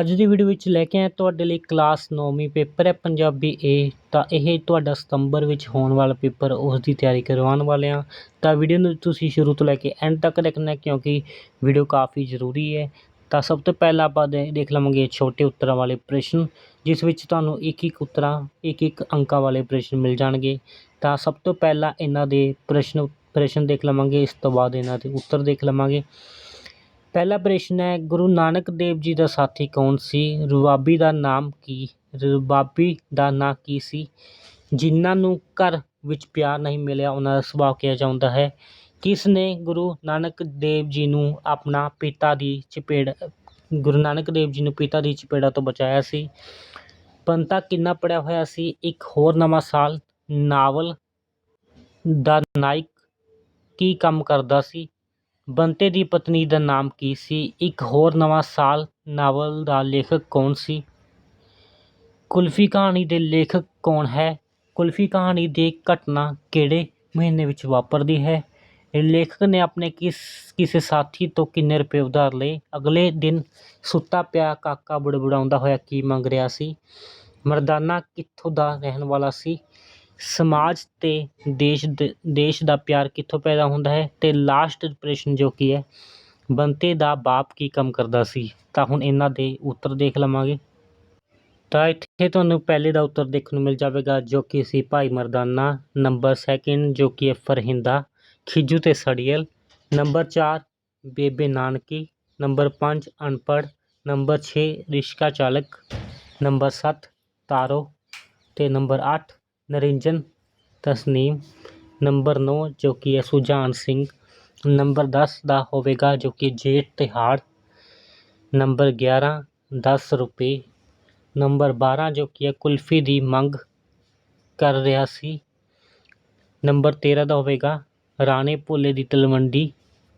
ਅੱਜ ਦੀ ਵੀਡੀਓ ਵਿੱਚ ਲੈ ਕੇ ਆਏ ਤੁਹਾਡੇ ਲਈ ਕਲਾਸ 9ਵੀਂ ਪੇਪਰ ਹੈ, ਪੰਜਾਬੀ ਏ ਤਾਂ ਇਹ ਤੁਹਾਡਾ ਸਤੰਬਰ ਵਿੱਚ ਹੋਣ ਵਾਲਾ ਪੇਪਰ ਉਸ ਦੀ ਤਿਆਰੀ ਕਰਵਾਉਣ ਵਾਲੇ ਹਾਂ। ਤਾਂ ਵੀਡੀਓ ਨੂੰ ਤੁਸੀਂ ਸ਼ੁਰੂ ਤੋਂ ਲੈ ਕੇ ਐਂਡ ਤੱਕ ਦੇਖਣਾ ਕਿਉਂਕਿ ਵੀਡੀਓ ਕਾਫੀ ਜ਼ਰੂਰੀ ਹੈ। ਤਾਂ ਸਭ ਤੋਂ ਪਹਿਲਾਂ ਆਪਾਂ ਦੇ- ਦੇਖ ਲਵਾਂਗੇ ਛੋਟੇ ਉੱਤਰਾਂ ਵਾਲੇ ਪ੍ਰਸ਼ਨ, ਜਿਸ ਵਿੱਚ ਤੁਹਾਨੂੰ ਇੱਕ ਇੱਕ ਉੱਤਰਾਂ, ਇੱਕ ਇੱਕ ਅੰਕਾਂ ਵਾਲੇ ਪ੍ਰਸ਼ਨ ਮਿਲ ਜਾਣਗੇ। ਤਾਂ ਸਭ ਤੋਂ ਪਹਿਲਾਂ ਇਹਨਾਂ ਦੇ ਪ੍ਰਸ਼ਨ ਪ੍ਰਸ਼ਨ ਦੇਖ ਲਵਾਂਗੇ, ਇਸ ਤੋਂ ਬਾਅਦ ਇਹਨਾਂ ਦੇ ਉੱਤਰ ਦੇਖ ਲਵਾਂਗੇ। ਪਹਿਲਾ ਪ੍ਰਸ਼ਨ ਹੈ, ਗੁਰੂ ਨਾਨਕ ਦੇਵ ਜੀ ਦਾ ਸਾਥੀ ਕੌਣ ਸੀ? ਰਬਾਬੀ ਦਾ ਨਾਮ ਕੀ? ਰਬਾਬੀ ਦਾ ਨਾਂ ਕੀ ਸੀ? ਜਿਨ੍ਹਾਂ ਨੂੰ ਘਰ ਵਿੱਚ ਪਿਆਰ ਨਹੀਂ ਮਿਲਿਆ, ਉਹਨਾਂ ਦਾ ਸੁਭਾਅ ਕਿਹਾ ਜਾਂਦਾ ਹੈ? ਕਿਸ ਨੇ ਗੁਰੂ ਨਾਨਕ ਦੇਵ ਜੀ ਨੂੰ ਆਪਣਾ ਪਿਤਾ ਦੀ ਚਪੇੜ, ਗੁਰੂ ਨਾਨਕ ਦੇਵ ਜੀ ਨੂੰ ਪਿਤਾ ਦੀ ਚਪੇੜਾ ਤੋਂ ਬਚਾਇਆ ਸੀ? ਪੰਤਾ ਕਿੰਨਾ ਪੜਿਆ ਹੋਇਆ ਸੀ? ਇੱਕ ਹੋਰ ਨਵਾਂ ਸਾਲ, ਨਾਵਲ ਦਾ ਨਾਇਕ ਕੀ ਕੰਮ ਕਰਦਾ ਸੀ? ਬੰਤੇ ਦੀ ਪਤਨੀ ਦਾ ਨਾਮ ਕੀ ਸੀ? ਇੱਕ ਹੋਰ ਨਵਾਂ ਸਾਲ ਨਾਵਲ ਦਾ ਲੇਖਕ ਕੌਣ ਸੀ? ਕੁਲਫੀ ਕਹਾਣੀ ਦੇ ਲੇਖਕ ਕੌਣ ਹੈ? ਕੁਲਫੀ ਕਹਾਣੀ ਦੀ ਘਟਨਾ ਕਿਹੜੇ ਮਹੀਨੇ ਵਿੱਚ ਵਾਪਰਦੀ ਹੈ? ਲੇਖਕ ਨੇ ਆਪਣੇ ਕਿਸ, ਕਿਸੇ ਸਾਥੀ ਤੋਂ ਕਿੰਨੇ ਰੁਪਏ ਉਧਾਰ ਲਏ? ਅਗਲੇ ਦਿਨ ਸੁੱਤਾ ਪਿਆ ਕਾਕਾ ਬੁੜਬੁੜਾਉਂਦਾ ਹੋਇਆ ਕੀ ਮੰਗ ਰਿਹਾ ਸੀ? ਮਰਦਾਨਾ ਕਿੱਥੋਂ ਦਾ ਰਹਿਣ ਵਾਲਾ ਸੀ? ਸਮਾਜ ਅਤੇ ਦੇਸ਼ ਦੇ, ਦੇਸ਼ ਦਾ ਪਿਆਰ ਕਿੱਥੋਂ ਪੈਦਾ ਹੁੰਦਾ ਹੈ? ਅਤੇ ਲਾਸਟ ਪ੍ਰਸ਼ਨ ਜੋ ਕਿ ਹੈ? ਬੰਤੇ ਦਾ ਬਾਪ ਕੀ ਕੰਮ ਕਰਦਾ ਸੀ? ਤਾਂ ਹੁਣ ਇਹਨਾਂ ਦੇ ਉੱਤਰ ਦੇਖ ਲਵਾਂਗੇ। ਤਾਂ ਇੱਥੇ ਤੁਹਾਨੂੰ ਪਹਿਲੇ ਦਾ ਉੱਤਰ ਦੇਖਣ ਨੂੰ ਮਿਲ ਜਾਵੇਗਾ, ਜੋ ਕਿ ਸੀ ਭਾਈ ਮਰਦਾਨਾ। ਨੰਬਰ ਸੈਕਿੰਡ ਜੋ ਕਿ ਹੈ, ਫਰਹਿੰਦਾ। ਖਿਜੂ ਤੇ ਸੜੀਅਲ। ਨੰਬਰ 4 ਬੇਬੇ ਨਾਨਕੀ। ਨੰਬਰ 5 ਅਨਪੜ੍ਹ। ਨੰਬਰ 6 ਰਿਸ਼ਕਾ ਚਾਲਕ। ਨੰਬਰ 7 ਤਾਰੋ। ਤੇ ਨੰਬਰ 8 ਨਿਰੰਜਨ, ਤਸਨੀਮ, ਨੰਬਰ 9 ਜੋ ਕਿ ਹੈ ਸੁਜਾਨ ਸਿੰਘ। ਨੰਬਰ ਦਸ ਦਾ ਹੋਵੇਗਾ, ਜੋ ਕਿ ਜੇਠ ਤਿਹਾੜ। ਨੰਬਰ 11 10 ਰੁਪਏ। ਨੰਬਰ 12 ਜੋ ਕਿ ਹੈ ਕੁਲਫੀ ਦੀ ਮੰਗ ਕਰ ਰਿਹਾ ਸੀ। ਨੰਬਰ 13 ਦਾ ਹੋਵੇਗਾ, ਰਾਣੇ ਭੋਲੇ ਦੀ ਤਲਵੰਡੀ।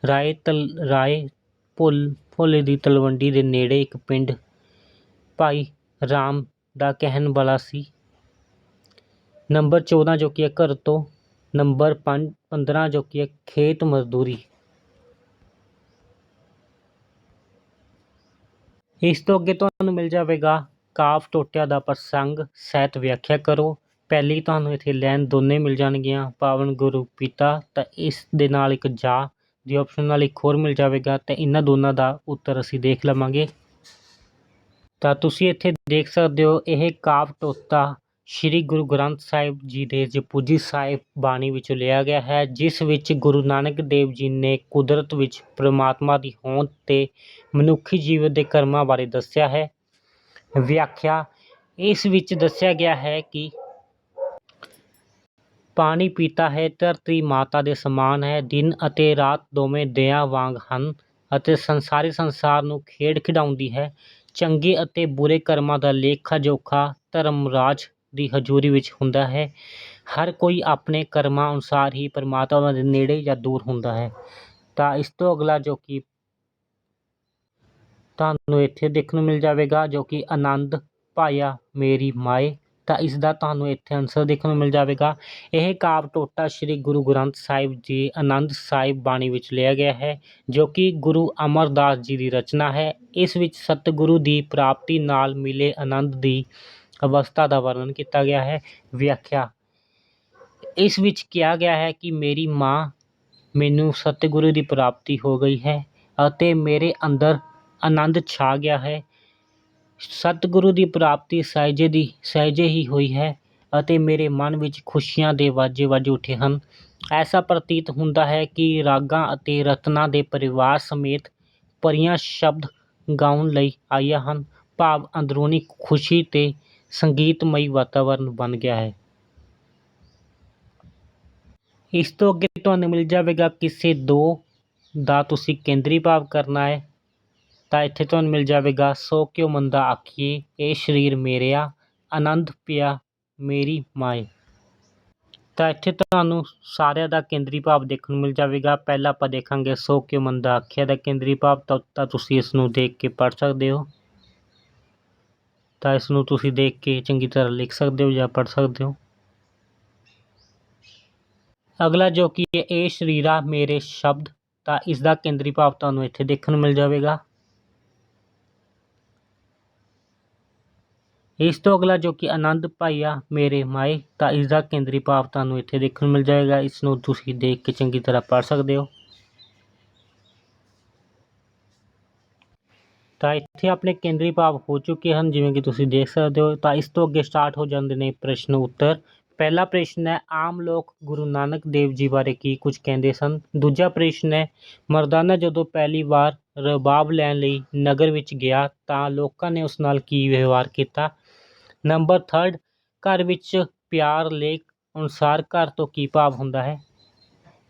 ਰਾਏ ਤਲ, ਰਾਏ ਭੁੱਲ, ਭੋਲੇ ਦੀ ਤਲਵੰਡੀ ਦੇ ਨੇੜੇ ਇੱਕ ਪਿੰਡ ਭਾਈ ਰਾਮ ਦਾ ਕਹਿਣ ਵਾਲਾ ਸੀ। ਨੰਬਰ 14 ਜੋ ਕਿ ਹੈ ਘਰ ਤੋਂ, ਨੰਬਰ 5 15 ਜੋ ਕਿ ਹੈ ਖੇਤ ਮਜ਼ਦੂਰੀ। ਇਸ ਤੋਂ ਅੱਗੇ ਤੁਹਾਨੂੰ ਮਿਲ ਜਾਵੇਗਾ ਕਾਫ ਟੋਟਿਆਂ ਦਾ ਪ੍ਰਸੰਗ, ਸਹਿਤ ਵਿਆਖਿਆ ਕਰੋ। ਪਹਿਲੀ ਤੁਹਾਨੂੰ ਇੱਥੇ ਲੈਣ ਦੋਨੇ ਮਿਲ ਜਾਣਗੀਆਂ, ਪਾਵਨ ਗੁਰੂ ਪਿਤਾ, ਤਾਂ ਇਸ ਦੇ ਨਾਲ ਇੱਕ ਜਾ ਦੀ ਆਪਸ਼ਨ ਨਾਲ ਇੱਕ ਹੋਰ ਮਿਲ ਜਾਵੇਗਾ, ਤੇ ਇਹਨਾਂ ਦੋਨਾਂ ਦਾ ਉੱਤਰ ਅਸੀਂ ਦੇਖ ਲਵਾਂਗੇ। ਤਾਂ ਤੁਸੀਂ ਇੱਥੇ ਦੇਖ ਸਕਦੇ ਹੋ, ਇਹ ਕਾਵ ਟੋਟਾ ਸ੍ਰੀ ਗੁਰੂ ਗ੍ਰੰਥ ਸਾਹਿਬ ਜੀ ਦੇ ਜਪੁਜੀ ਸਾਹਿਬ ਬਾਣੀ ਵਿੱਚੋਂ ਲਿਆ ਗਿਆ ਹੈ, ਜਿਸ ਵਿੱਚ ਗੁਰੂ ਨਾਨਕ ਦੇਵ ਜੀ ਨੇ ਕੁਦਰਤ ਵਿੱਚ ਪਰਮਾਤਮਾ ਦੀ ਹੋਂਦ ਅਤੇ ਮਨੁੱਖੀ ਜੀਵਨ ਦੇ ਕਰਮਾਂ ਬਾਰੇ ਦੱਸਿਆ ਹੈ। ਵਿਆਖਿਆ, ਇਸ ਵਿੱਚ ਦੱਸਿਆ ਗਿਆ ਹੈ ਕਿ ਪਾਣੀ ਪੀਤਾ ਹੈ, ਧਰਤੀ ਮਾਤਾ ਦੇ ਸਮਾਨ ਹੈ, ਦਿਨ ਅਤੇ ਰਾਤ ਦੋਵੇਂ ਦਿਆਂ ਵਾਂਗ ਹਨ ਅਤੇ ਸੰਸਾਰੀ ਸੰਸਾਰ ਨੂੰ ਖੇਡ ਖਿਡਾਉਂਦੀ ਹੈ। ਚੰਗੇ ਅਤੇ ਬੁਰੇ ਕਰਮਾਂ ਦਾ ਲੇਖਾ ਜੋਖਾ ਧਰਮ ਰਾਜ ਦੀ ਹਜ਼ੂਰੀ ਵਿੱਚ ਹੁੰਦਾ ਹੈ। ਹਰ ਕੋਈ ਆਪਣੇ ਕਰਮਾਂ ਅਨੁਸਾਰ ਹੀ ਪਰਮਾਤਮਾ ਦੇ ਨੇੜੇ ਜਾਂ ਦੂਰ ਹੁੰਦਾ ਹੈ। ਤਾਂ ਇਸ ਤੋਂ ਅਗਲਾ ਜੋ ਕਿ ਤੁਹਾਨੂੰ ਇੱਥੇ ਦੇਖਣ ਨੂੰ ਮਿਲ ਜਾਵੇਗਾ, ਜੋ ਕਿ ਆਨੰਦ ਪਾਇਆ ਮੇਰੀ ਮਾਏ, ਤਾਂ ਇਸ ਦਾ ਤੁਹਾਨੂੰ ਇੱਥੇ ਆਨਸਰ ਦੇਖਣ ਨੂੰ ਮਿਲ ਜਾਵੇਗਾ। ਇਹ ਕਾਵ ਟੋਟਾ ਸ੍ਰੀ ਗੁਰੂ ਗ੍ਰੰਥ ਸਾਹਿਬ ਜੀ ਆਨੰਦ ਸਾਹਿਬ ਬਾਣੀ ਵਿੱਚ ਲਿਆ ਗਿਆ ਹੈ, ਜੋ ਕਿ ਗੁਰੂ ਅਮਰਦਾਸ ਜੀ ਦੀ ਰਚਨਾ ਹੈ। ਇਸ ਵਿੱਚ ਸਤਿਗੁਰੂ ਦੀ ਪ੍ਰਾਪਤੀ ਨਾਲ ਮਿਲੇ ਆਨੰਦ ਦੀ ਅਵਸਥਾ ਦਾ ਵਰਣਨ ਕੀਤਾ ਗਿਆ ਹੈ, ਵਿਆਖਿਆ। ਇਸ ਵਿੱਚ ਕਿਹਾ ਗਿਆ ਹੈ ਕਿ ਮੇਰੀ ਮਾਂ ਮੈਨੂੰ ਸਤਿਗੁਰੂ ਦੀ ਪ੍ਰਾਪਤੀ ਹੋ ਗਈ ਹੈ ਅਤੇ ਮੇਰੇ ਅੰਦਰ ਆਨੰਦ ਛਾ ਗਿਆ ਹੈ। ਸਤਿਗੁਰੂ ਦੀ ਪ੍ਰਾਪਤੀ ਸਹਿਜੇ ਦੀ, ਸਹਿਜੇ ਹੀ ਹੋਈ ਹੈ ਅਤੇ ਮੇਰੇ ਮਨ ਵਿੱਚ ਖੁਸ਼ੀਆਂ ਦੇ ਵਾਜੇ ਵੱਜ ਉੱਠੇ ਹਨ। ਐਸਾ ਪ੍ਰਤੀਤ ਹੁੰਦਾ ਹੈ ਕਿ ਰਾਗਾਂ ਅਤੇ ਰਤਨਾਂ ਦੇ ਪਰਿਵਾਰ ਸਮੇਤ ਪਰੀਆਂ ਸ਼ਬਦ ਗਾਉਣ ਲਈ ਆਈਆਂ ਹਨ। ਭਾਵ ਅੰਦਰੂਨੀ ਖੁਸ਼ੀ ਤੇ ਸੰਗੀਤਮਈ ਵਾਤਾਵਰਨ ਬਣ ਗਿਆ ਹੈ। ਇਸ ਤੋਂ ਅੱਗੇ ਤੁਹਾਨੂੰ ਮਿਲ ਜਾਵੇਗਾ ਕਿਸੇ ਦੋ ਦਾ ਤੁਸੀਂ ਕੇਂਦਰੀ ਭਾਵ ਕਰਨਾ ਹੈ। ਤਾਂ ਇੱਥੇ ਤੁਹਾਨੂੰ ਮਿਲ ਜਾਵੇਗਾ, ਸੋ ਕਿਉ ਮੰਦਾ ਆਖੀਏ, ਇਹ ਸਰੀਰ ਮੇਰਿਆ, ਆਨੰਦ ਪਿਆ, ਮੇਰੀ ਮਾਏ। ਤਾਂ ਇੱਥੇ ਤੁਹਾਨੂੰ ਸਾਰਿਆਂ ਦਾ ਕੇਂਦਰੀ ਭਾਵ ਦੇਖਣ ਨੂੰ ਮਿਲ ਜਾਵੇਗਾ। ਪਹਿਲਾਂ ਆਪਾਂ ਦੇਖਾਂਗੇ ਸੋ ਕਿਉ ਮੰਦਾ ਆਖਿਆ ਦਾ ਕੇਂਦਰੀ ਭਾਵ, ਤਾਂ ਤਾਂ ਤੁਸੀਂ ਇਸ ਨੂੰ ਦੇਖ ਕੇ ਪੜ੍ਹ ਸਕਦੇ ਹੋ। ਤਾਂ ਇਸ ਨੂੰ ਤੁਸੀਂ ਦੇਖ ਕੇ ਚੰਗੀ ਤਰ੍ਹਾਂ ਲਿਖ ਸਕਦੇ ਹੋ ਜਾਂ ਪੜ੍ਹ ਸਕਦੇ ਹੋ। ਅਗਲਾ ਜੋ ਕਿ ਹੈ, ਇਹ ਸ਼ਰੀਰਾ ਮੇਰੇ ਸ਼ਬਦ, ਤਾਂ ਇਸ ਦਾ ਕੇਂਦਰੀ ਭਾਵ ਤੁਹਾਨੂੰ ਇੱਥੇ ਦੇਖਣ ਨੂੰ ਮਿਲ ਜਾਵੇਗਾ। ਇਸ ਤੋਂ ਅਗਲਾ ਜੋ ਕਿ ਆਨੰਦ ਭਾਈਆ ਮੇਰੇ ਮਾਏ, ਤਾਂ ਇਸ ਦਾ ਕੇਂਦਰੀ ਭਾਵ ਤੁਹਾਨੂੰ ਇੱਥੇ ਦੇਖਣ ਨੂੰ ਮਿਲ ਜਾਏਗਾ ਇਸ ਨੂੰ ਤੁਸੀਂ ਦੇਖ ਕੇ ਚੰਗੀ ਤਰ੍ਹਾਂ ਪੜ੍ਹ ਸਕਦੇ ਹੋ। ਤਾਂ ਇੱਥੇ ਆਪਣੇ ਕੇਂਦਰੀ ਭਾਵ ਹੋ ਚੁੱਕੇ ਹਨ, ਜਿਵੇਂ ਕਿ ਤੁਸੀਂ ਦੇਖ ਸਕਦੇ ਹੋ। ਤਾਂ ਇਸ ਤੋਂ ਅੱਗੇ ਸਟਾਰਟ ਹੋ ਜਾਂਦੇ ਨੇ ਪ੍ਰਸ਼ਨ ਉੱਤਰ। ਪਹਿਲਾ ਪ੍ਰਸ਼ਨ ਹੈ, ਆਮ ਲੋਕ ਗੁਰੂ ਨਾਨਕ ਦੇਵ ਜੀ ਬਾਰੇ ਕੀ ਕੁਝ ਕਹਿੰਦੇ ਸਨ? ਦੂਜਾ ਪ੍ਰਸ਼ਨ ਹੈ, ਮਰਦਾਨਾ ਜਦੋਂ ਪਹਿਲੀ ਵਾਰ ਰਬਾਬ ਲੈਣ ਲਈ ਨਗਰ ਵਿੱਚ ਗਿਆ, ਤਾਂ ਲੋਕਾਂ ਨੇ ਉਸ ਨਾਲ ਕੀ ਵਿਵਹਾਰ ਕੀਤਾ? ਨੰਬਰ 3 ਘਰ ਵਿੱਚ ਪਿਆਰ, ਲੇਖ ਅਨੁਸਾਰ ਘਰ ਤੋਂ ਕੀ ਭਾਵ ਹੁੰਦਾ ਹੈ?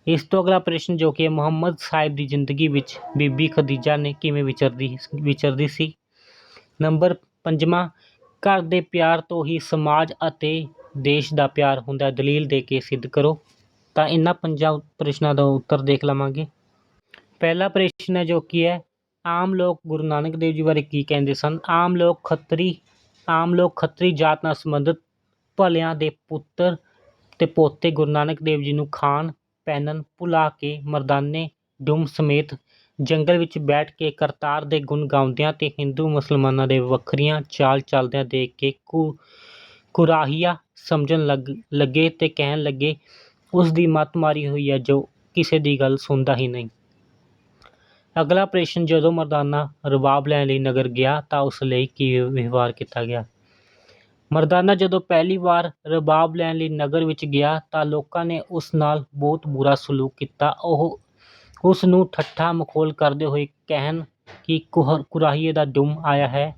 ਇਸ ਤੋਂ ਅਗਲਾ ਪ੍ਰਸ਼ਨ ਜੋ ਕਿ ਮੁਹੰਮਦ ਸਾਹਿਬ ਦੀ ਜ਼ਿੰਦਗੀ ਵਿੱਚ ਬੀਬੀ ਖਦੀਜਾ ਨੇ ਕਿਵੇਂ ਵਿਚਰਦੀ ਵਿਚਰਦੀ ਸੀ? ਨੰਬਰ ਪੰਜਵਾਂ, ਘਰ ਦੇ ਪਿਆਰ ਤੋਂ ਹੀ ਸਮਾਜ ਅਤੇ ਦੇਸ਼ ਦਾ ਪਿਆਰ ਹੁੰਦਾ, ਦਲੀਲ ਦੇ ਕੇ ਸਿੱਧ ਕਰੋ। ਤਾਂ ਇਹਨਾਂ ਪੰਜਾਂ ਪ੍ਰਸ਼ਨਾਂ ਦਾ ਉੱਤਰ ਦੇਖ ਲਵਾਂਗੇ। ਪਹਿਲਾ ਪ੍ਰਸ਼ਨ ਹੈ ਜੋ ਕਿ ਹੈ, ਆਮ ਲੋਕ ਗੁਰੂ ਨਾਨਕ ਦੇਵ ਜੀ ਬਾਰੇ ਕੀ ਕਹਿੰਦੇ ਸਨ? ਆਮ ਲੋਕ ਖੱਤਰੀ, ਆਮ ਲੋਕ ਖੱਤਰੀ ਜਾਤ ਨਾਲ ਸੰਬੰਧਿਤ ਭਲਿਆਂ ਦੇ ਪੁੱਤਰ ਤੇ ਪੋਤੇ ਗੁਰੂ ਨਾਨਕ ਦੇਵ ਜੀ ਨੂੰ ਖਾਣ ਪਹਿਨਣ ਭੁਲਾ ਕੇ ਮਰਦਾਨੇ ਡੁੰਮ ਸਮੇਤ ਜੰਗਲ ਵਿੱਚ ਬੈਠ ਕੇ ਕਰਤਾਰ ਦੇ ਗੁਣ ਗਾਉਂਦਿਆਂ ਤੇ ਹਿੰਦੂ ਮੁਸਲਮਾਨਾਂ ਦੇ ਵੱਖਰੀਆਂ ਚਾਲ ਚੱਲਦਿਆਂ ਦੇਖ ਕੇ ਕੁ ਕੁਰਾਹੀਆ ਸਮਝਣ ਲੱਗ, ਲੱਗੇ ਤੇ ਕਹਿਣ ਲੱਗੇ, ਉਸ ਦੀ ਮੱਤ ਮਾਰੀ ਹੋਈ ਹੈ ਜੋ ਕਿਸੇ ਦੀ ਗੱਲ ਸੁਣਦਾ ਹੀ ਨਹੀਂ। ਅਗਲਾ ਪ੍ਰਸ਼ਨ ਜਦੋਂ ਮਰਦਾਨਾ ਰਬਾਬ ਲੈਣ ਲਈ ਨਗਰ ਗਿਆ ਤਾਂ ਉਸ ਲਈ ਕੀ ਵਿਵਹਾਰ ਕੀਤਾ ਗਿਆ? ਮਰਦਾਨਾ ਜਦੋਂ ਪਹਿਲੀ ਵਾਰ ਰਬਾਬ ਲੈਣ ਲਈ ਨਗਰ ਵਿੱਚ ਗਿਆ ਤਾਂ ਲੋਕਾਂ ਨੇ ਉਸ ਨਾਲ ਬਹੁਤ ਬੁਰਾ ਸਲੂਕ ਕੀਤਾ। ਉਹ ਉਸ ਨੂੰ ਠੱਠਾ ਮਖੌਲ ਕਰਦੇ ਹੋਏ ਕਹਿਣ ਕਿ ਕੁਰਾਹੀਏ ਦਾ ਡੁੰਮ ਆਇਆ ਹੈ।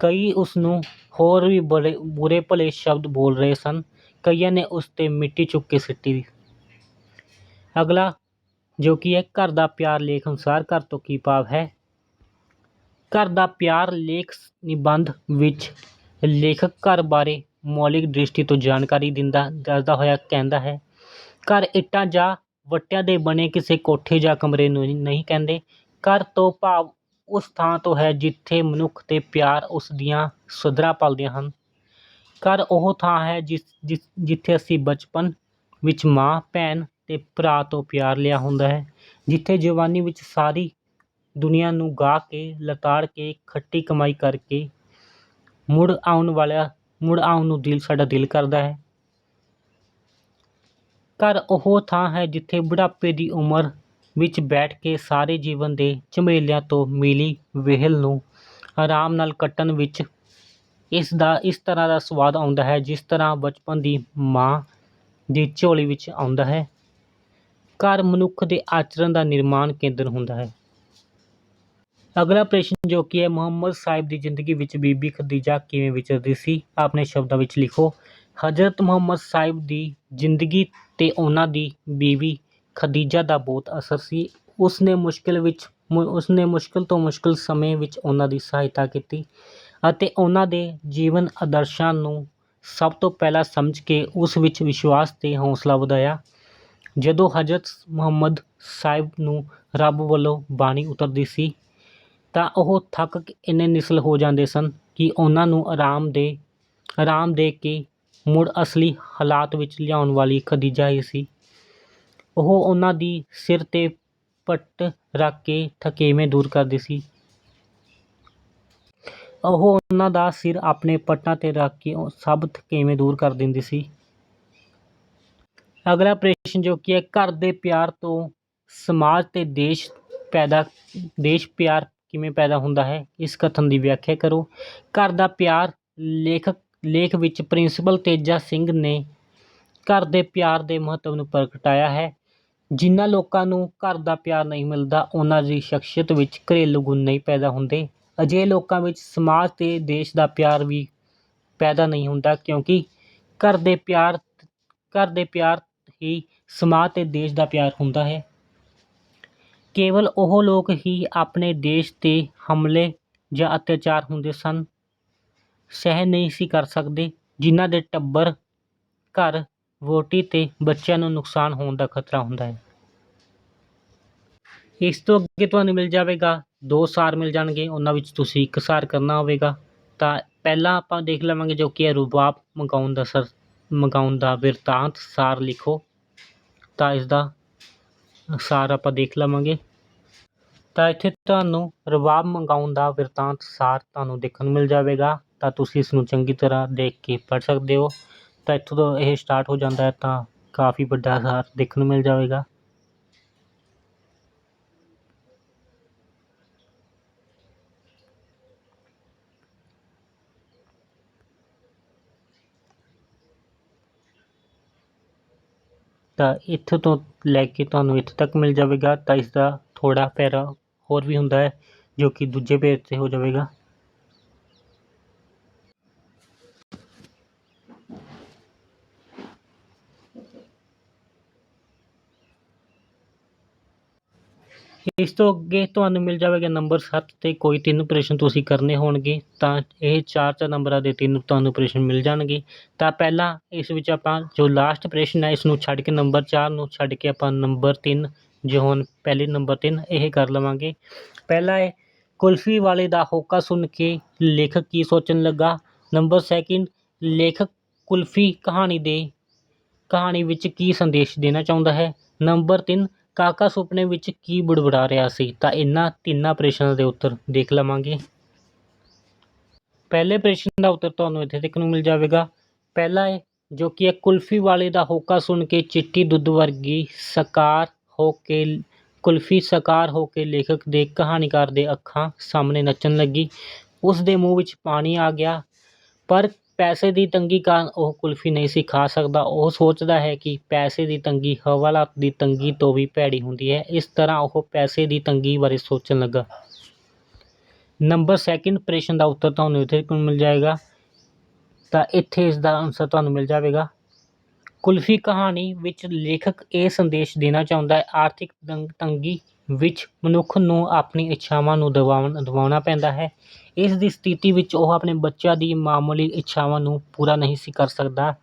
ਕਈ ਉਸ ਨੂੰ ਹੋਰ ਵੀ ਬੜੇ, ਬੁਰੇ ਭਲੇ ਸ਼ਬਦ ਬੋਲ ਰਹੇ ਸਨ। ਕਈਆਂ ਨੇ ਉਸ 'ਤੇ ਮਿੱਟੀ ਚੁੱਕ ਕੇ ਸਿੱਟੀ ਅਗਲਾ, ਜੋ ਕਿ ਹੈ, ਘਰ ਦਾ ਪਿਆਰ ਲੇਖ ਅਨੁਸਾਰ ਘਰ ਤੋਂ ਕੀ ਭਾਵ ਹੈ? ਘਰ ਦਾ ਪਿਆਰ ਲੇਖ ਨਿਬੰਧ ਵਿੱਚ ਲੇਖਕ ਘਰ ਬਾਰੇ ਮੌਲਿਕ ਦ੍ਰਿਸ਼ਟੀ ਤੋਂ ਜਾਣਕਾਰੀ ਦਿੰਦਾ, ਦੱਸਦਾ ਹੋਇਆ ਕਹਿੰਦਾ ਹੈ, ਘਰ ਇੱਟਾਂ ਜਾਂ ਵੱਟਿਆਂ ਦੇ ਬਣੇ ਕਿਸੇ ਕੋਠੇ ਜਾਂ ਕਮਰੇ ਨੂੰ ਨਹੀਂ ਕਹਿੰਦੇ। ਘਰ ਤੋਂ ਭਾਵ ਉਸ ਥਾਂ ਤੋਂ ਹੈ ਜਿੱਥੇ ਮਨੁੱਖ ਅਤੇ ਪਿਆਰ ਉਸ ਦੀਆਂ ਸਧਰਾਂ ਪਲਦੀਆਂ ਹਨ। ਘਰ ਉਹ ਥਾਂ ਹੈ ਜਿਸ, ਜਿਸ- ਜਿੱਥੇ ਅਸੀਂ ਬਚਪਨ ਵਿੱਚ ਮਾਂ, ਭੈਣ ਅਤੇ ਭਰਾ ਤੋਂ ਪਿਆਰ ਲਿਆ ਹੁੰਦਾ ਹੈ, ਜਿੱਥੇ ਜਵਾਨੀ ਵਿੱਚ ਸਾਰੀ ਦੁਨੀਆ ਨੂੰ ਗਾ ਕੇ, ਲਤਾੜ ਕੇ, ਖੱਟੀ ਕਮਾਈ ਕਰਕੇ ਮੁੜ ਆਉਣ ਵਾਲਾ, ਮੁੜ ਆਉਣ ਨੂੰ ਦਿਲ ਸਾਡਾ ਦਿਲ ਕਰਦਾ ਹੈ। ਘਰ ਉਹ ਥਾਂ ਹੈ ਜਿੱਥੇ ਬੁਢਾਪੇ ਦੀ ਉਮਰ ਵਿੱਚ ਬੈਠ ਕੇ ਸਾਰੇ ਜੀਵਨ ਦੇ ਝਮੇਲਿਆਂ ਤੋਂ ਮਿਲੀ ਵਿਹਲ ਨੂੰ ਆਰਾਮ ਨਾਲ ਕੱਟਣ ਵਿੱਚ ਇਸ ਦਾ, ਇਸ ਤਰ੍ਹਾਂ ਦਾ ਸਵਾਦ ਆਉਂਦਾ ਹੈ ਜਿਸ ਤਰ੍ਹਾਂ ਬਚਪਨ ਦੀ ਮਾਂ ਦੀ ਝੋਲੀ ਵਿੱਚ ਆਉਂਦਾ ਹੈ। ਘਰ ਮਨੁੱਖ ਦੇ ਆਚਰਣ ਦਾ ਨਿਰਮਾਣ ਕੇਂਦਰ ਹੁੰਦਾ ਹੈ। ਅਗਲਾ ਪ੍ਰਸ਼ਨ ਜੋ ਕਿ ਹੈ, ਮੁਹੰਮਦ ਸਾਹਿਬ ਦੀ ਜ਼ਿੰਦਗੀ ਵਿੱਚ ਬੀਬੀ ਖਦੀਜਾ ਕਿਵੇਂ ਵਿਚਰਦੀ ਸੀ? ਆਪਣੇ ਸ਼ਬਦਾਂ ਵਿੱਚ ਲਿਖੋ। ਹਜ਼ਰਤ ਮੁਹੰਮਦ ਸਾਹਿਬ ਦੀ ਜ਼ਿੰਦਗੀ ਤੇ ਉਹਨਾਂ ਦੀ ਬੀਵੀ ਖਦੀਜਾ ਦਾ ਬਹੁਤ ਅਸਰ ਸੀ। ਉਸ ਨੇ ਮੁਸ਼ਕਿਲ ਵਿੱਚ, ਮੁ- ਉਸ ਨੇ ਮੁਸ਼ਕਿਲ ਤੋਂ ਮੁਸ਼ਕਿਲ ਸਮੇਂ ਵਿੱਚ ਉਹਨਾਂ ਦੀ ਸਹਾਇਤਾ ਕੀਤੀ ਅਤੇ ਉਹਨਾਂ ਦੇ ਜੀਵਨ ਆਦਰਸ਼ਾਂ ਨੂੰ ਸਭ ਤੋਂ ਪਹਿਲਾਂ ਸਮਝ ਕੇ ਉਸ ਵਿੱਚ ਵਿਸ਼ਵਾਸ ਤੇ ਹੌਸਲਾ ਵਧਾਇਆ। ਜਦੋਂ ਹਜ਼ਰਤ ਮੁਹੰਮਦ ਸਾਹਿਬ ਨੂੰ ਰੱਬ ਵੱਲੋਂ ਬਾਣੀ ਉਤਰਦੀ ਸੀ ਤਾਂ ਉਹ ਥੱਕ ਕੇ ਇੰਨੇ ਨਿਸਲ ਹੋ ਜਾਂਦੇ ਸਨ ਕਿ ਉਹਨਾਂ ਨੂੰ ਆਰਾਮ ਦੇ ਆਰਾਮ ਦੇ ਕੇ ਮੁੜ ਅਸਲੀ ਹਾਲਾਤ ਵਿੱਚ ਲਿਆਉਣ ਵਾਲੀ ਖਦੀਜਾ ਹੀ ਸੀ। ਉਹ ਉਹਨਾਂ ਦੀ ਸਿਰ ਤੇ ਪੱਟ ਰੱਖ ਕੇ ਥਕੇਵੇਂ ਦੂਰ ਕਰਦੀ ਸੀ। ਉਹ ਉਹਨਾਂ ਦਾ ਸਿਰ ਆਪਣੇ ਪੱਟਾਂ ਤੇ ਰੱਖ ਕੇ ਸਭ ਥਕੇਵੇਂ ਦੂਰ ਕਰ ਦਿੰਦੀ ਸੀ। ਅਗਲਾ ਪ੍ਰਸ਼ਨ ਜੋ ਕਿ ਹੈ, ਘਰ ਦੇ ਪਿਆਰ ਤੋਂ ਸਮਾਜ ਤੇ ਦੇਸ਼ ਪੈਦਾ, ਦੇਸ਼ ਪਿਆਰ ਕਿਵੇਂ ਪੈਦਾ ਹੁੰਦਾ ਹੈ, ਇਸ ਕਥਨ ਦੀ ਵਿਆਖਿਆ ਕਰੋ। ਘਰ ਦਾ ਪਿਆਰ ਲੇਖਕ ਲੇਖ ਵਿੱਚ ਪ੍ਰਿੰਸੀਪਲ ਤੇਜਾ ਸਿੰਘ ਨੇ ਘਰ ਦੇ ਪਿਆਰ ਦੇ ਮਹੱਤਵ ਨੂੰ ਪ੍ਰਗਟਾਇਆ ਹੈ। ਜਿਨ੍ਹਾਂ ਲੋਕਾਂ ਨੂੰ ਘਰ ਦਾ ਪਿਆਰ ਨਹੀਂ ਮਿਲਦਾ, ਉਹਨਾਂ ਦੀ ਸ਼ਖਸੀਅਤ ਵਿੱਚ ਘਰੇਲੂ ਗੁਣ ਨਹੀਂ ਪੈਦਾ ਹੁੰਦੇ। ਅਜਿਹੇ ਲੋਕਾਂ ਵਿੱਚ ਸਮਾਜ ਅਤੇ ਦੇਸ਼ ਦਾ ਪਿਆਰ ਵੀ ਪੈਦਾ ਨਹੀਂ ਹੁੰਦਾ, ਕਿਉਂਕਿ ਘਰ ਦੇ ਪਿਆਰ, ਘਰ ਦੇ ਪਿਆਰ ਹੀ ਸਮਾਜ ਅਤੇ ਦੇਸ਼ ਦਾ ਪਿਆਰ ਹੁੰਦਾ ਹੈ। ਕੇਵਲ ਉਹ ਲੋਕ ਹੀ ਆਪਣੇ ਦੇਸ਼ ਤੇ ਹਮਲੇ ਜਾਂ ਅਤਿਆਚਾਰ ਹੁੰਦੇ ਸਨ। ਸਹਿ ਨਹੀਂ ਸੀ ਕਰ ਸਕਦੇ, ਜਿਨ੍ਹਾਂ ਦੇ ਟੱਬਰ ਘਰ ਵਹੁਟੀ ਤੇ ਬੱਚਿਆਂ ਨੂੰ ਨੁਕਸਾਨ ਹੋਣ ਦਾ ਖਤਰਾ ਹੁੰਦਾ ਹੈ। ਇਸ ਤੋਂ ਅੱਗੇ ਤੁਹਾਨੂੰ ਮਿਲ ਜਾਵੇਗਾ, ਦੋ ਸਾਰ ਮਿਲ ਜਾਣਗੇ, ਉਹਨਾਂ ਵਿੱਚ ਤੁਸੀਂ ਇੱਕ ਸਾਰ ਕਰਨਾ ਹੋਵੇਗਾ। ਤਾਂ ਪਹਿਲਾਂ ਆਪਾਂ ਦੇਖ ਲਵਾਂਗੇ ਜੋ ਕਿ ਹੈ ਰੁਬਾਬ ਮੰਗਾਉਣ ਦਾ ਸਰ ਮੰਗਾਉਣ ਦਾ ਬਿਰਤਾਂਤ ਸਾਰ ਲਿਖੋ। ਤਾਂ ਇਸ ਦਾ ਸਾਰ ਆਪਾਂ ਦੇਖ ਲਵਾਂਗੇ। ਤਾਂ ਇੱਥੇ ਤੁਹਾਨੂੰ ਰਬਾਬ ਮੰਗਾਉਣ ਦਾ ਬਿਰਤਾਂਤ ਸਾਰ ਤੁਹਾਨੂੰ ਦੇਖਣ ਨੂੰ ਮਿਲ ਜਾਵੇਗਾ। ਤਾਂ ਤੁਸੀਂ ਇਸ ਨੂੰ ਚੰਗੀ ਤਰ੍ਹਾਂ ਦੇਖ ਕੇ ਪੜ੍ਹ ਸਕਦੇ ਹੋ। ਤਾਂ ਇੱਥੋਂ ਤੋਂ ਇਹ ਸਟਾਰਟ ਹੋ ਜਾਂਦਾ ਹੈ ਤਾਂ ਕਾਫੀ ਵੱਡਾ ਸਾਰ ਦੇਖਣ ਨੂੰ ਮਿਲ ਜਾਵੇਗਾ। ਤਾਂ ਇੱਥੋਂ ਤੋਂ ਲੈ ਕੇ ਤੁਹਾਨੂੰ ਇੱਥੋਂ ਤੱਕ ਮਿਲ ਜਾਵੇਗਾ ਤਾਂ ਇਸ ਦਾ ਥੋੜ੍ਹਾ ਪੈਰਾ ਹੋਰ ਵੀ ਹੁੰਦਾ ਹੈ, ਜੋ ਕਿ ਦੂਜੇ ਪੇਜ 'ਤੇ ਹੋ ਜਾਵੇਗਾ। ਇਸ ਤੋਂ ਅੱਗੇ ਤੁਹਾਨੂੰ ਮਿਲ ਜਾਵੇਗਾ ਨੰਬਰ ਸੱਤ ਤੇ ਕੋਈ ਤਿੰਨ ਆਪਰੇਸ਼ਨ ਤੁਸੀਂ ਕਰਨੇ ਹੋਣਗੇ, ਤਾਂ ਇਹ ਚਾਰ ਚਾਰ ਨੰਬਰਾਂ ਦੇ ਤਿੰਨ ਤੁਹਾਨੂੰ ਆਪਰੇਸ਼ਨ ਮਿਲ ਜਾਣਗੇ। ਤਾਂ ਪਹਿਲਾਂ ਇਸ ਵਿੱਚ ਆਪਾਂ ਜੋ ਲਾਸਟ ਆਪਰੇਸ਼ਨ ਹੈ ਇਸ ਨੂੰ ਛੱਡ ਕੇ ਨੰਬਰ ਚਾਰ ਨੂੰ ਛੱਡ ਕੇ ਆਪਾਂ ਨੰਬਰ ਤਿੰਨ, ਜੋ ਹੁਣ ਪਹਿਲੇ ਨੰਬਰ ਤਿੰਨ, ਇਹ ਕਰ ਲਵਾਂਗੇ। ਪਹਿਲਾ ਹੈ ਕੁਲਫੀ ਵਾਲੇ ਦਾ ਹੋਕਾ ਸੁਣ ਕੇ ਲੇਖਕ ਕੀ ਸੋਚਣ ਲੱਗਾ? ਨੰਬਰ ਸੈਕਿੰਡ ਲੇਖਕ ਕੁਲਫੀ ਕਹਾਣੀ ਦੇ, ਕਹਾਣੀ ਵਿੱਚ ਕੀ ਸੰਦੇਸ਼ ਦੇਣਾ ਚਾਹੁੰਦਾ ਹੈ? ਨੰਬਰ 3 ਕਾਕਾ ਸੁਪਨੇ ਵਿੱਚ ਕੀ ਬੁੜਬੁੜਾ ਰਿਹਾ ਸੀ? ਤਾਂ ਇਹਨਾਂ ਤਿੰਨਾਂ ਪ੍ਰਸ਼ਨਾਂ ਦੇ ਉੱਤਰ ਦੇਖ ਲਵਾਂਗੇ। ਪਹਿਲੇ ਪ੍ਰਸ਼ਨ ਦਾ ਉੱਤਰ ਤੁਹਾਨੂੰ ਇੱਥੇ ਦੇਖਣ ਨੂੰ ਮਿਲ ਜਾਵੇਗਾ। ਪਹਿਲਾ ਹੈ ਜੋ ਕਿ ਹੈ ਕੁਲਫੀ ਵਾਲੇ ਦਾ ਹੋਕਾ ਸੁਣ ਕੇ ਚਿੱਟੀ ਦੁੱਧ ਵਰਗੀ ਸਕਾਰ ਹੋ ਕੇ, ਕੁਲਫੀ ਸਕਾਰ ਹੋ ਕੇ ਲੇਖਕ ਦੇ ਕਹਾਣੀਕਾਰ ਦੇ ਅੱਖਾਂ ਸਾਹਮਣੇ ਨੱਚਣ ਲੱਗੀ। ਉਸ ਦੇ ਮੂੰਹ ਵਿੱਚ ਪਾਣੀ ਆ ਗਿਆ, ਪਰ ਪੈਸੇ ਦੀ ਤੰਗੀ ਕਾਰਨ ਉਹ ਕੁਲਫੀ ਨਹੀਂ ਸੀ ਖਾ ਸਕਦਾ। ਉਹ ਸੋਚਦਾ ਹੈ ਕਿ ਪੈਸੇ ਦੀ ਤੰਗੀ ਹਵਾਲਾਤ ਦੀ ਤੰਗੀ ਤੋਂ ਵੀ ਭੈੜੀ ਹੁੰਦੀ ਹੈ। ਇਸ ਤਰ੍ਹਾਂ ਉਹ ਪੈਸੇ ਦੀ ਤੰਗੀ ਬਾਰੇ ਸੋਚਣ ਲੱਗਾ। ਨੰਬਰ ਸੈਕਿੰਡ ਪ੍ਰਸ਼ਨ ਦਾ ਉੱਤਰ ਤੁਹਾਨੂੰ ਇੱਥੇ ਮਿਲ ਜਾਏਗਾ। ਤਾਂ ਇੱਥੇ ਇਸ ਦਾ ਆਨਸਰ ਤੁਹਾਨੂੰ ਮਿਲ ਜਾਵੇਗਾ। ਕੁਲਫੀ ਕਹਾਣੀ ਵਿੱਚ ਲੇਖਕ ਇਹ ਸੰਦੇਸ਼ ਦੇਣਾ ਚਾਹੁੰਦਾ ਹੈ, ਆਰਥਿਕ ਤੰਗੀ ਵਿੱਚ ਮਨੁੱਖ ਨੂੰ ਆਪਣੀ ਇੱਛਾਵਾਂ ਨੂੰ ਦਬਾਉਣ ਦਬਾਉਣਾ ਪੈਂਦਾ ਹੈ। ਇਸ ਦੀ ਸਥਿਤੀ ਵਿੱਚ ਉਹ ਆਪਣੇ ਬੱਚਿਆਂ ਦੀ ਮਾਮੂਲੀ ਇੱਛਾਵਾਂ ਨੂੰ ਪੂਰਾ ਨਹੀਂ ਸੀ ਕਰ ਸਕਦਾ।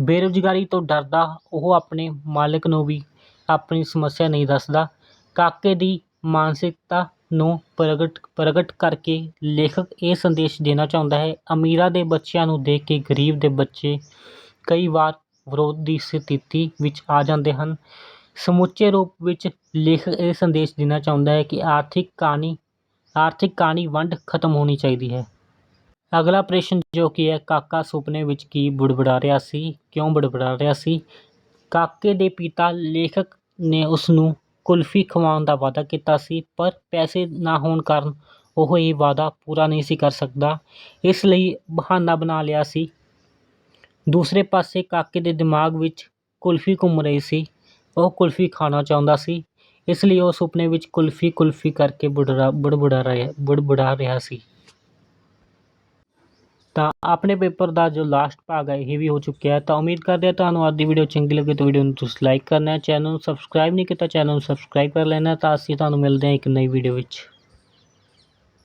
ਬੇਰੁਜ਼ਗਾਰੀ ਤੋਂ ਡਰਦਾ ਉਹ ਆਪਣੇ ਮਾਲਕ ਨੂੰ ਵੀ ਆਪਣੀ ਸਮੱਸਿਆ ਨਹੀਂ ਦੱਸਦਾ। ਕਾਕੇ ਦੀ ਮਾਨਸਿਕਤਾ ਨੂੰ ਪ੍ਰਗਟ ਪ੍ਰਗਟ ਕਰਕੇ ਲੇਖਕ ਇਹ ਸੰਦੇਸ਼ ਦੇਣਾ ਚਾਹੁੰਦਾ ਹੈ, ਅਮੀਰਾਂ ਦੇ ਬੱਚਿਆਂ ਨੂੰ ਦੇਖ ਕੇ ਗਰੀਬ ਦੇ ਬੱਚੇ ਕਈ ਵਾਰ ਵਿਰੋਧ ਦੀ ਸਥਿਤੀ ਵਿੱਚ ਆ ਜਾਂਦੇ ਹਨ। ਸਮੁੱਚੇ ਰੂਪ ਵਿੱਚ ਲੇਖਕ ਇਹ ਸੰਦੇਸ਼ ਦੇਣਾ ਚਾਹੁੰਦਾ ਹੈ ਕਿ ਆਰਥਿਕ ਕਹਾਣੀ ਆਰਥਿਕ ਕਹਾਣੀ ਵੰਡ ਖਤਮ ਹੋਣੀ ਚਾਹੀਦੀ ਹੈ। ਅਗਲਾ ਪ੍ਰਸ਼ਨ ਜੋ ਕਿ ਹੈ, ਕਾਕਾ ਸੁਪਨੇ ਵਿੱਚ ਕੀ ਬੁੜਬੁੜਾ ਰਿਹਾ ਸੀ, ਕਿਉਂ ਬੁੜਬੁੜਾ ਰਿਹਾ ਸੀ? ਕਾਕੇ ਦੇ ਪਿਤਾ ਲੇਖਕ ਨੇ ਉਸ ਨੂੰ ਕੁਲਫੀ ਖਵਾਉਣ ਦਾ ਵਾਅਦਾ ਕੀਤਾ ਸੀ, ਪਰ ਪੈਸੇ ਨਾ ਹੋਣ ਕਾਰਨ ਉਹ ਇਹ ਵਾਅਦਾ ਪੂਰਾ ਨਹੀਂ ਸੀ ਕਰ ਸਕਦਾ। ਇਸ ਲਈ ਬਹਾਨਾ ਬਣਾ ਲਿਆ ਸੀ। ਦੂਸਰੇ ਪਾਸੇ ਕਾਕੇ ਦੇ ਦਿਮਾਗ ਵਿੱਚ ਕੁਲਫੀ ਘੁੰਮ ਰਹੀ ਸੀ। ਉਹ ਕੁਲਫੀ ਖਾਣਾ ਚਾਹੁੰਦਾ ਸੀ। ਇਸ ਲਈ ਉਹ ਸੁਪਨੇ ਵਿੱਚ ਕੁਲਫੀ ਕੁਲਫੀ ਕਰਕੇ ਬੁੜਰਾ, ਬੁੜਬੁੜਾ ਰਿਹਾ ਬੁੜਬੁੜਾ ਰਿਹਾ ਸੀ। ਤਾਂ ਆਪਣੇ ਪੇਪਰ ਦਾ ਜੋ ਲਾਸਟ ਭਾਗ ਹੈ ਇਹ ਵੀ ਹੋ ਚੁੱਕਿਆ ਹੈ। ਤਾਂ ਉਮੀਦ ਕਰਦੇ ਹਾਂ ਤੁਹਾਨੂੰ ਅੱਜ ਦੀ ਵੀਡੀਓ ਚੰਗੀ ਲੱਗੇ ਤਾਂ ਵੀਡੀਓ ਨੂੰ ਤੁਸੀਂ ਲਾਈਕ ਕਰਨਾ ਹੈ। ਚੈਨਲ ਨੂੰ ਸਬਸਕ੍ਰਾਈਬ ਨਹੀਂ ਕੀਤਾ ਚੈਨਲ ਨੂੰ ਸਬਸਕ੍ਰਾਈਬ ਕਰ ਲੈਣਾ ਤਾਂ ਅਸੀਂ ਤੁਹਾਨੂੰ ਮਿਲਦੇ ਹਾਂ ਇੱਕ ਨਈ ਵੀਡੀਓ ਵਿੱਚ।